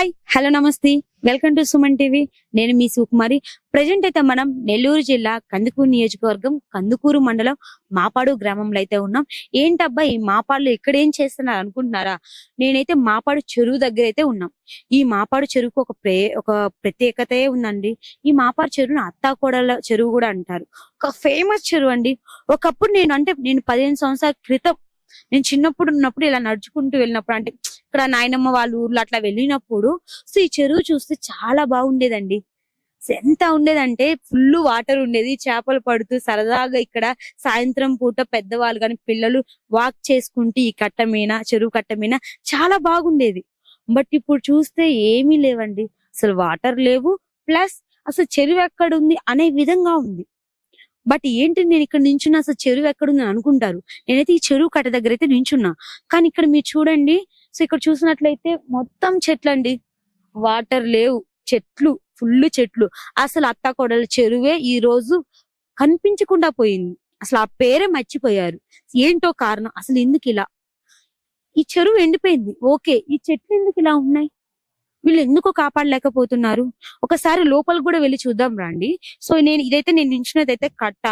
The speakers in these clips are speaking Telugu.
హాయ్ హలో నమస్తే. వెల్కమ్ టు సుమన్ టీవీ నేను మీ సుకుమారి. ప్రజెంట్ అయితే మనం నెల్లూరు జిల్లా కందుకూరు నియోజకవర్గం కందుకూరు మండలం మాపాడు గ్రామంలో అయితే ఉన్నాం. ఏంటబ్బా ఈ మాపాడులో ఇక్కడ ఏం చేస్తున్నారు అనుకుంటున్నారా? నేనైతే మాపాడు చెరువు దగ్గర అయితే ఉన్నాం. ఈ మాపాడు చెరువుకు ఒక ప్రే ఒక ప్రత్యేకతే ఉందండి. ఈ మాపాడు చెరువును అత్తాకోడల చెరువు కూడా అంటారు. ఒక ఫేమస్ చెరువు అండి. ఒకప్పుడు నేను అంటే నేను పదిహేను సంవత్సరాల క్రితం నేను చిన్నప్పుడు ఉన్నప్పుడు ఇలా నడుచుకుంటూ వెళ్ళినప్పుడు అంటే ఇక్కడ నాయనమ్మ వాళ్ళ ఊర్లో అట్లా వెళ్ళినప్పుడు సో ఈ చెరువు చూస్తే చాలా బాగుండేదండి. ఎంత ఉండేదంటే ఫుల్ వాటర్ ఉండేది. చేపలు పడుతూ సరదాగా ఇక్కడ సాయంత్రం పూట పెద్దవాళ్ళు కానీ పిల్లలు వాక్ చేసుకుంటూ ఈ కట్ట మీన చెరువు కట్ట మీన చాలా బాగుండేది. బట్ ఇప్పుడు చూస్తే ఏమీ లేవండి. అసలు వాటర్ లేవు. ప్లస్ అసలు చెరువు ఎక్కడ ఉంది అనే విధంగా ఉంది. బట్ ఏంటి నేను ఇక్కడ నించున్నా? అసలు చెరువు ఎక్కడుంది అనుకుంటారు. నేనైతే ఈ చెరువు కట్ట దగ్గర అయితే నించున్నా. కానీ ఇక్కడ మీరు చూడండి సో ఇక్కడ చూసినట్లయితే మొత్తం చెట్లు అండి వాటర్ లేవు. చెట్లు ఫుల్ చెట్లు. అసలు అత్తాకోడల చెరువే ఈ రోజు కనిపించకుండా పోయింది. అసలు ఆ పేరే మర్చిపోయారు. ఏంటో కారణం? అసలు ఎందుకు ఇలా? ఈ చెరువు ఎండిపోయింది. ఓకే ఈ చెట్లు ఎందుకు ఇలా ఉన్నాయి? వీళ్ళు ఎందుకు కాపాడలేకపోతున్నారు? ఒకసారి లోపలికి కూడా వెళ్ళి చూద్దాం రండి. సో నేను ఇదైతే నేను నించున్నదైతే కట్ట.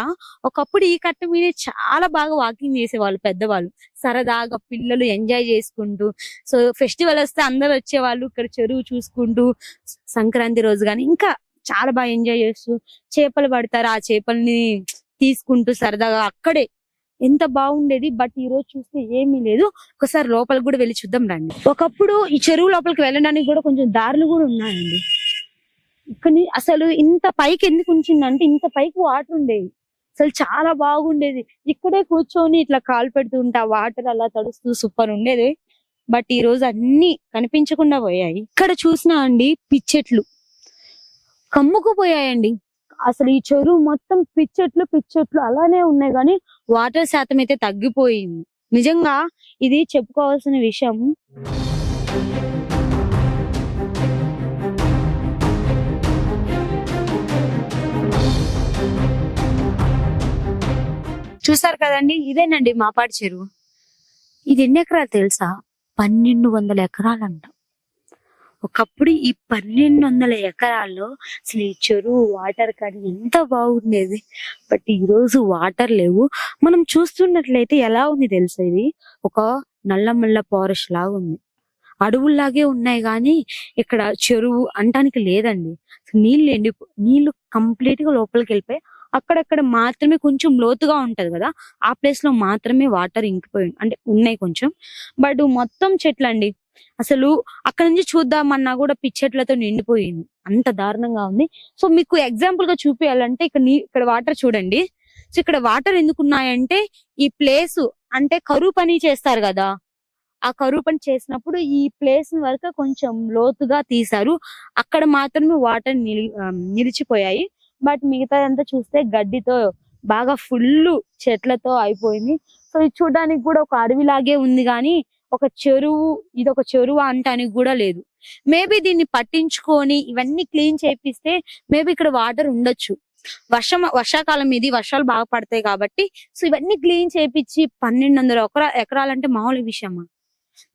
ఒకప్పుడు ఈ కట్ట మీద చాలా బాగా వాకింగ్ చేసేవాళ్ళు పెద్దవాళ్ళు. సరదాగా పిల్లలు ఎంజాయ్ చేసుకుంటూ సో ఫెస్టివల్ వస్తే అందరు వచ్చేవాళ్ళు ఇక్కడ చెరువు చూసుకుంటూ సంక్రాంతి రోజు కానీ ఇంకా చాలా బాగా ఎంజాయ్ చేస్తూ చేపలు పడతారు. ఆ చేపల్ని తీసుకుంటూ సరదాగా అక్కడే ఎంత బాగుండేది బట్ ఈ రోజు చూస్తే ఏమీ లేదు. ఒకసారి లోపలికి కూడా వెళ్ళి చూద్దాం రండి. ఒకప్పుడు ఈ చెరువు లోపలికి వెళ్ళడానికి కూడా కొంచెం దారులు కూడా ఉన్నాయండి. ఇక్కడ అసలు ఇంత పైకి ఎందుకు ఉంచిందంటే ఇంత పైకి వాటర్ ఉండేవి. అసలు చాలా బాగుండేది. ఇక్కడే కూర్చొని ఇట్లా కాలు పెడుతూ ఉంటా వాటర్ అలా తడుస్తూ సూపర్ ఉండేది. బట్ ఈ రోజు అన్ని కనిపించకుండా పోయాయి. ఇక్కడ చూసినా అండి పిచ్చెట్లు. కమ్ముకుపోయాయండి. అసలు ఈ చెరువు మొత్తం పిచ్చెట్లు పిచ్చెట్లు అలానే ఉన్నాయి కానీ వాటర్ శాతం అయితే తగ్గిపోయింది. నిజంగా ఇది చెప్పుకోవాల్సిన విషయం. చూసారు కదండి? ఇదేనండి మాపాడి చెరువు. ఇది ఎన్ని ఎకరాలు తెలుసా? పన్నెండు వందల ఎకరాలంట. ఒకప్పుడు ఈ పన్నెండు వందల ఎకరాల్లో అసలు ఈ చెరువు వాటర్ కానీ ఎంత బాగుండేది. బట్ ఈ రోజు వాటర్ లేవు. మనం చూస్తున్నట్లయితే ఎలా ఉంది తెలుసా ఇది? ఒక నల్లమల్ల ఫారెస్ట్ లాగా ఉంది. అడవుల్లాగే ఉన్నాయి కానీ ఇక్కడ చెరువు అంటానికి లేదండి. నీళ్ళు ఎండి నీళ్ళు కంప్లీట్గా లోపలికి వెళ్ళిపోయి అక్కడక్కడ మాత్రమే కొంచెం లోతుగా ఉంటది కదా. ఆ ప్లేస్లో మాత్రమే వాటర్ ఇంకిపోయి అంటే ఉన్నాయి కొంచెం. బట్ మొత్తం చెట్లండి. అసలు అక్కడ నుంచి చూద్దామన్నా కూడా పిచ్చెట్లతో నిండిపోయింది. అంత దారుణంగా ఉంది. సో మీకు ఎగ్జాంపుల్గా చూపించాలంటే ఇక్కడ నీ ఇక్కడ వాటర్ చూడండి. సో ఇక్కడ వాటర్ ఎందుకున్నాయంటే ఈ ప్లేస్ అంటే కరువు పని చేస్తారు కదా. ఆ కరువు పని చేసినప్పుడు ఈ ప్లేస్ వరకు కొంచెం లోతుగా తీశారు. అక్కడ మాత్రమే వాటర్ నిలి నిలిచిపోయాయి. బట్ మిగతాదంతా చూస్తే గడ్డితో బాగా ఫుల్ చెట్లతో అయిపోయింది. సో ఇది చూడడానికి కూడా ఒక అడవిలాగే ఉంది కానీ ఒక చెరువు ఇది ఒక చెరువు అంటానికి కూడా లేదు. మేబీ దీన్ని పట్టించుకొని ఇవన్నీ క్లీన్ చేపిస్తే మేబీ ఇక్కడ వాటర్ ఉండొచ్చు. వర్షం వర్షాకాలం ఇది వర్షాలు బాగా పడతాయి కాబట్టి సో ఇవన్నీ క్లీన్ చేపించి పన్నెండు వందల ఎకరా ఎకరాలంటే మామూలు విషయమా?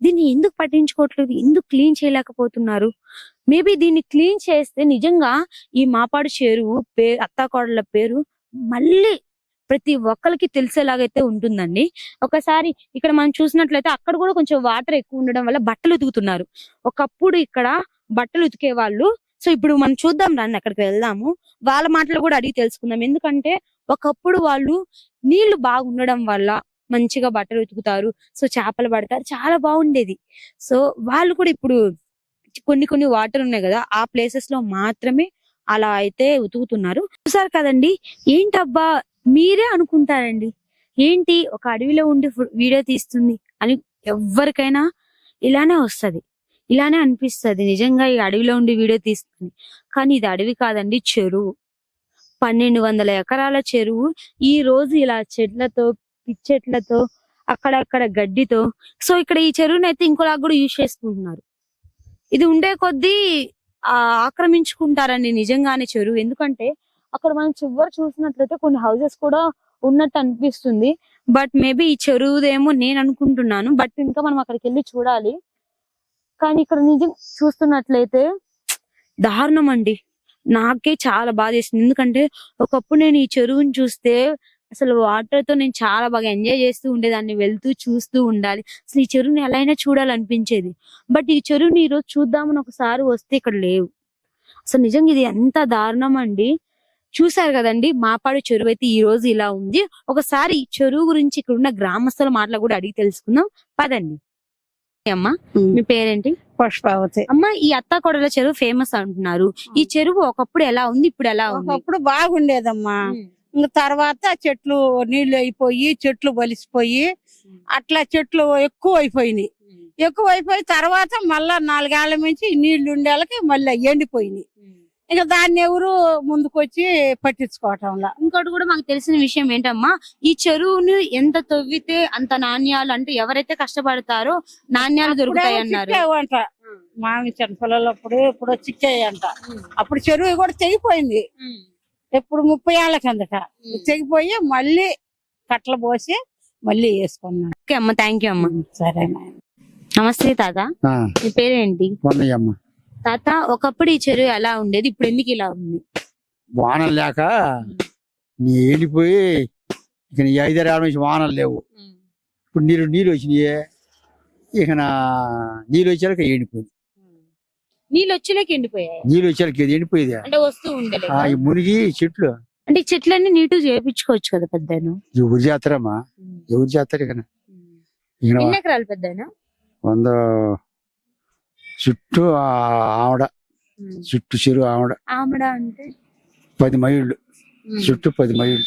దీన్ని ఎందుకు పట్టించుకోవట్లేదు? ఎందుకు క్లీన్ చేయలేకపోతున్నారు? మేబీ దీన్ని క్లీన్ చేస్తే నిజంగా ఈ మాపాడు చెరువు పే అత్తాకోడల పేరు మళ్ళీ ప్రతి ఒక్కరికి తెలిసేలాగైతే ఉంటుందండి. ఒకసారి ఇక్కడ మనం చూసినట్లయితే అక్కడ కూడా కొంచెం వాటర్ ఎక్కువ ఉండడం వల్ల బట్టలు ఉతుకుతున్నారు. ఒకప్పుడు ఇక్కడ బట్టలు ఉతికే వాళ్ళు సో ఇప్పుడు మనం చూద్దాం రండి అక్కడికి వెళ్దాము. వాళ్ళ మాటలు కూడా అడిగి తెలుసుకుందాం. ఎందుకంటే ఒకప్పుడు వాళ్ళు నీళ్ళు బాగుండడం వల్ల మంచిగా బట్టలు ఉతుకుతారు. సో చేపలు పడతారు. చాలా బాగుండేది. సో వాళ్ళు కూడా ఇప్పుడు కొన్ని కొన్ని వాటర్ ఉన్నాయి కదా ఆ ప్లేసెస్లో మాత్రమే అలా అయితే ఉతుకుతున్నారు. చూసారు కదండి ఏంటబ్బా మీరే అనుకుంటారండి. ఏంటి ఒక అడవిలో ఉండి వీడియో తీస్తుంది అని ఎవరికైనా ఇలానే వస్తది. ఇలానే అనిపిస్తది నిజంగా ఈ అడవిలో ఉండి వీడియో తీస్తుంది. కానీ ఇది అడవి కాదండి చెరువు. పన్నెండు వందల ఎకరాల చెరువు. ఈ రోజు ఇలా చెట్లతో పిచ్చెట్లతో అక్కడక్కడ గడ్డితో. సో ఇక్కడ ఈ చెరువుని అయితే ఇంకోలా కూడా యూజ్ చేసుకుంటున్నారు. ఇది ఉండే కొద్దీ ఆక్రమించుకుంటారండి నిజంగానే చెరువు ఎందుకంటే అక్కడ మనం చివరి చూసినట్లయితే కొన్ని హౌసెస్ కూడా ఉన్నట్టు అనిపిస్తుంది. బట్ మేబీ ఈ చెరువుదేమో నేను అనుకుంటున్నాను. బట్ ఇంకా మనం అక్కడికి వెళ్ళి చూడాలి. కానీ ఇక్కడ నిజం చూస్తున్నట్లయితే దారుణం అండి. నాకే చాలా బాధ ఎందుకంటే ఒకప్పుడు నేను ఈ చెరువుని చూస్తే అసలు వాటర్తో నేను చాలా బాగా ఎంజాయ్ చేస్తూ ఉండేదాన్ని వెళ్తూ చూస్తూ ఉండాలి. అసలు ఈ చెరువుని ఎలా అయినా చూడాలనిపించేది. బట్ ఈ చెరువుని ఈ రోజు చూద్దామని ఒకసారి వస్తే ఇక్కడ లేవు. అసలు నిజంగా ఇది ఎంత దారుణం అండి. చూసారు కదండి మాపాడు చెరువు అయితే ఈ రోజు ఇలా ఉంది. ఒకసారి ఈ చెరువు గురించి ఇక్కడ ఉన్న గ్రామస్తుల మాటలు కూడా అడిగి తెలుసుకుందాం. పదండి. అమ్మా మీ పేరేంటి? పుష్పావతి. అమ్మ ఈ అత్తాకోడల చెరువు ఫేమస్ అంటున్నారు. ఈ చెరువు ఒకప్పుడు ఎలా ఉంది ఇప్పుడు ఎలా ఉంది? ఒకప్పుడు బాగుండేదమ్మా. ఇంక తర్వాత చెట్లు నీళ్ళు అయిపోయి చెట్లు బలిసిపోయి అట్లా చెట్లు ఎక్కువ అయిపోయినాయి ఎక్కువ అయిపోయి తర్వాత మళ్ళా నాలుగేళ్ళ నుంచి నీళ్ళు ఉండేళ్ళకి మళ్ళీ ఎండిపోయినాయి. ఇక దాన్ని ఎవరు ముందుకొచ్చి పట్టించుకోవటంలా. ఇంకోటి కూడా మాకు తెలిసిన విషయం ఏంటమ్మా ఈ చెరువును ఎంత తవ్వితే అంత నాణ్యాలు అంటే ఎవరైతే కష్టపడతారో నాణ్యాలు దొరుకుతాయి అన్నారు చిక్కేవంట మామి చిన్న పిల్లలప్పుడు ఇప్పుడు చిక్కాయంట. అప్పుడు చెరువు కూడా తెగిపోయింది. ఎప్పుడు ముప్పై ఏళ్ళ కిందట. తెగిపోయి మళ్ళీ కట్టలు పోసి మళ్ళీ వేసుకున్నాను. ఓకే అమ్మ థ్యాంక్ యూ అమ్మ. సరే నమస్తే తాత. మీ పేరేంటి? తాత ఒకప్పుడు ఈ చెరువు ఎలా ఉండేది? ఇప్పుడు ఎందుకు ఇలా ఉంది? వానలు లేక నీ ఎండిపోయి ఇక ఐదారు ఏళ్ళ నుంచి వానలు లేవు. ఇప్పుడు నీళ్ళు నీళ్ళు వచ్చినాయి. ఇక నా నీళ్ళు వచ్చాక ఎండిపోయింది. నీళ్ళు వచ్చేలోకి ఎండిపోయాయి నీళ్ళు వచ్చాక ఇది ఎండిపోయింది. అంటే వస్తూ ఉండలేదు ఆ, ఈ మునిగి చెట్లు. అంటే ఈ చెట్లన్నీ నీటు చేపించుకోవచ్చు కదా పెద్దను? ఎవరు చేస్తారమ్మా ఎవరు చేస్తారు ఇక ఇక ఎన్ని ఎకరాలు పెద్దనా? వంద చుట్టూ ఆ ఆవిడ చుట్టూ చెరువు ఆవిడ ఆమడ అంటే? పది మైళ్ళు చుట్టూ పది మైళ్ళు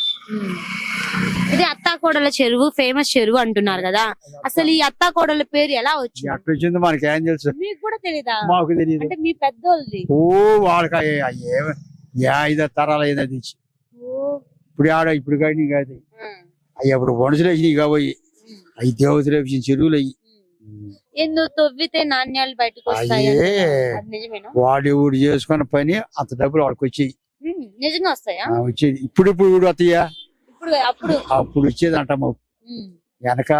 ఇది అత్తాకోడల చెరువు ఫేమస్ చెరువు అంటున్నారు కదా. అసలు ఈ అత్తాకోడల పేరు ఎలా వచ్చింది? మనకి ఏం తెలుసు? మీకు కూడా తెలీదా? మాకు తెలియదు అంటే మీ పెద్దోళ్ళది. ఓ వాళ్ళకి ఏ ఏ ఐదో తరాలు ఏదో తెచ్చి. ఇప్పుడు ఆడ ఇప్పుడు కానీ కాదు అవి అప్పుడు మనుషులు వచ్చినాయి కాబోయి అవి దేవతలు వేసిన చెరువులు అయ్యి. ఎందుకు తవ్వితే నాణ్యాలు బయటకు వస్తాయి అయ్యే. అంటున్నారు. అది నిజమేనా? వాడు ఊడు చేసుకున్న పని అంత డబ్బులు వాడికి వచ్చేది ఉమ్, నిజంగా వస్తాయా? వచ్చేది. ఇప్పుడు ఇప్పుడు వస్తాయా? ఇప్పుడు అప్పుడు. అప్పుడు వచ్చేది అంట మాకు. ఉమ్, వెనక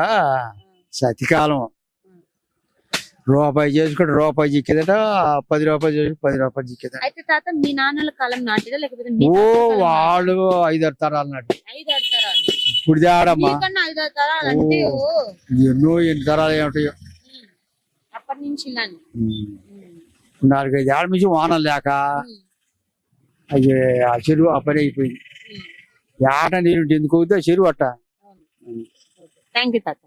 సతికాలం. రూపాయి చేసుకుంటే రూపాయి చిక్కేదట పది రూపాయలు చేసుకుంటే పది రూపాయలు చిక్కేదట. అయితే తాత మీ నాన్నల కాలం నాటిదా లేకపోతే ఓ వాళ్ళు ఐదారు తరాలు నాటి. నాటిదా? ఐదు ఆరు తరాలు ఇప్పుడు తేడమ్మా తరాలు అంటే ఎన్నో ఎన్ని తరాలు ఏమిటాయో ఉమ్, అప్పటి నుంచి నాలుగైదు ఏళ్ళ నుంచి వానలు లేక అది ఆ చెరువు ఆ పని అయిపోయింది. ఆట నీరు ఎందుకు అవుతుంది ఆ చెరువు అట్ట. థ్యాంక్ యూ తాత.